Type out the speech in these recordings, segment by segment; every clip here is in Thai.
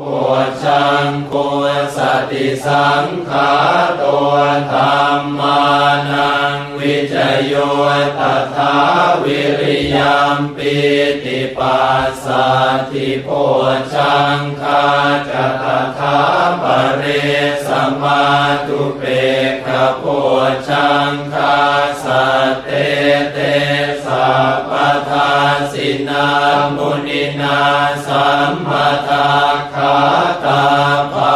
ปุชังกุสติสังขาตัวธรรมานังวิจโยตถาวิริยมปิติปัสสะทิโพชังคาจะตถาปเรสมาตุเปกขโพชังคาสัตเตเตสัพพทาสินามุนินาสัมมาทาคาตาภา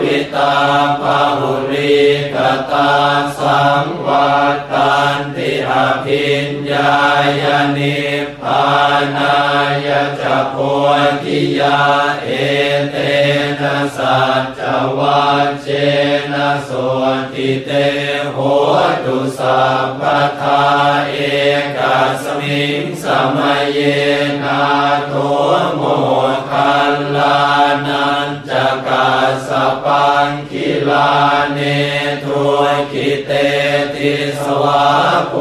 วิตาภาหุริกตาสังวัตตันติอภิญญายนิพานายจะโพธิยาเอเตนะสัจวัชเชนะโสติเตโหตุสัพพทาเอกาสมิงสมัยเยนาโทโมคัลลานัน เนทุกิเตติสวะโพ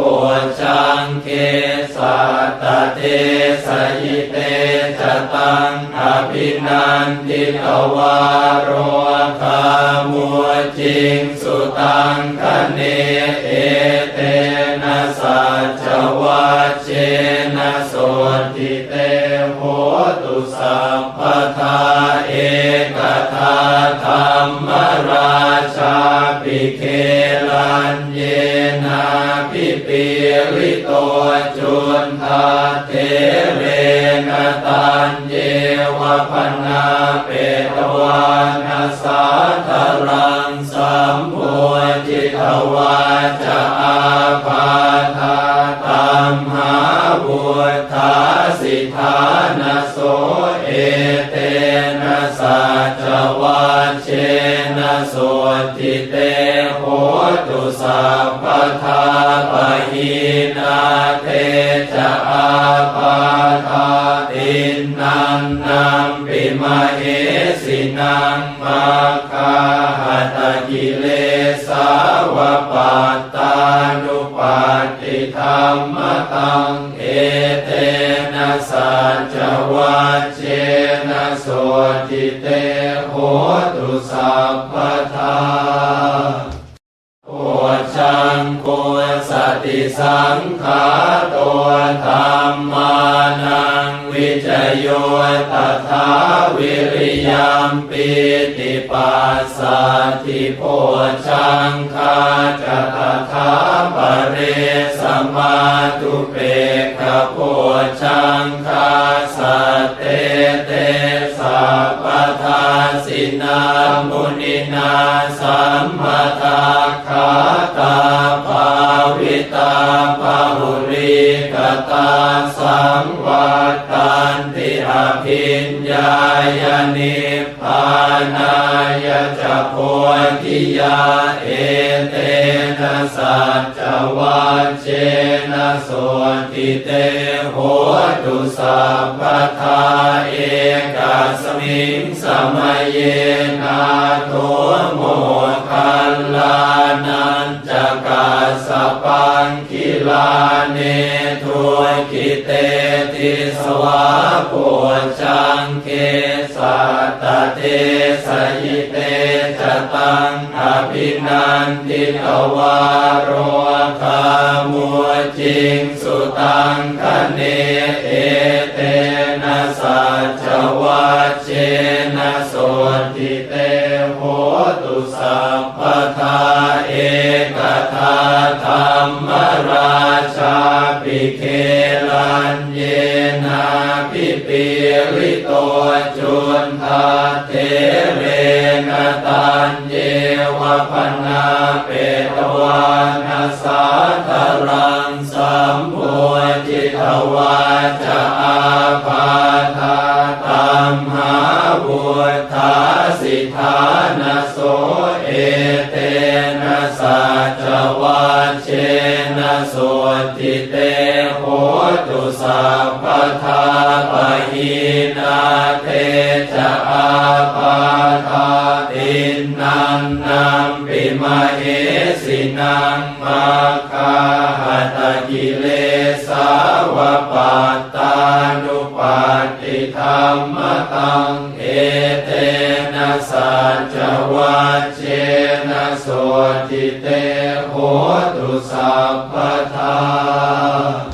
ชังเกสัตตเตสยิเตจตังอภินันติตวารโรคามัวจิงสุตังคเนเอเตนะสัจวัชเช ชาปิเคลันเยนาปิปิริโตจุนทาเทเรนตันเยวะพนาเปตวานาสาธรังสัมโพจิตวาจาภาธาตัมหาบุตธาสิทธา สติเตโหตุสัพพทาปะหินาเทจะอาปาทาตินนันนัมปิมาเหสินังมาคาหตกิเลสาวปัตต ติธรรมตังเอเตนะสัจวัจเจนะโสจิเตโหตุสัพพทาโอชังกุสติสังขาตัวธรรมานา วิจโยตถาวิริยมปิติปัสสะทิโพชังคาจะตถาปเรสมาตุเปกโพชังคาสเตเต มุนินาสัมมาทาคาตาภาวิตาภาหุริกตาสังวัตตันติอภิญญายนิ พพานายจะโพธิยาเอเตนะสัจวัชเชนะโสติเตโหตุสัพพทาเอกาสมิงสมัยเยนาโท สวะโพชังเกสัตตเตสยิเตจตังอภินันติตวารโคามัวจิงสุตังคเนเอเตนะสัจวัเชนะโสติเตโหตุสัพพทา นาปิปิริโตจุนทาเทเรนตันเยวะพนาเปตวานาสาธรังสัมโพจิตวาจะอาภาธาตัมหาบุตธาสิทานโสเอเตนะสัจวัชเชนะโสติเต ตุสัพพทาปะหินาเทจะอาภาธาตินนันนัมปิมาเหสินังมาคาหัตกิเลสาวปัตตานุปัตติธรรมตังเอเตนะสัจวัชเชนะโสติเตโหตุสัพพทา